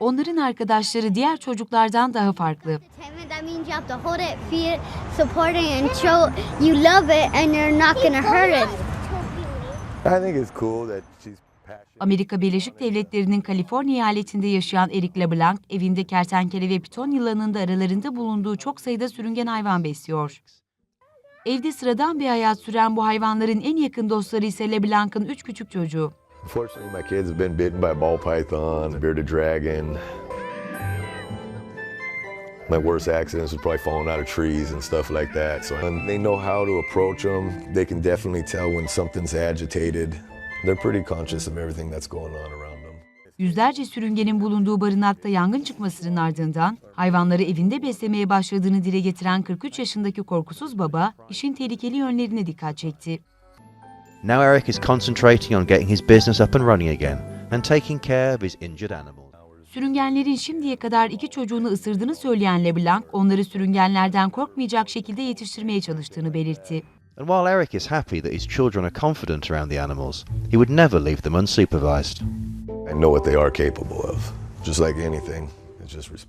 Onların arkadaşları diğer çocuklardan daha farklı. Amerika Birleşik Devletleri'nin Kaliforniya eyaletinde yaşayan Eric LeBlanc, evinde kertenkele ve piton yılanının da aralarında bulunduğu çok sayıda sürüngen hayvan besliyor. Evde sıradan bir hayat süren bu hayvanların en yakın dostları ise LeBlanc'ın üç küçük çocuğu. Unfortunately, my kids have been bitten by a ball python, bearded dragon. My worst accidents was probably falling out of trees and stuff like that. So and they know how to approach them. They can definitely tell when something's agitated. They're pretty conscious of everything that's going on around them. Yüzlerce sürüngenin bulunduğu barınakta yangın çıkmasının ardından hayvanları evinde beslemeye başladığını dile getiren 43 yaşındaki korkusuz baba, işin tehlikeli yönlerine dikkat çekti. Now Eric is concentrating on getting his business up and running again and taking care of his injured animals. Sürüngenlerin şimdiye kadar iki çocuğunu ısırdığını söyleyen LeBlanc, onları sürüngenlerden korkmayacak şekilde yetiştirmeye çalıştığını belirtti. And while Eric is happy that his children are confident around the animals, he would never leave them unsupervised. I know what they are capable of. Just like anything, it's just respect.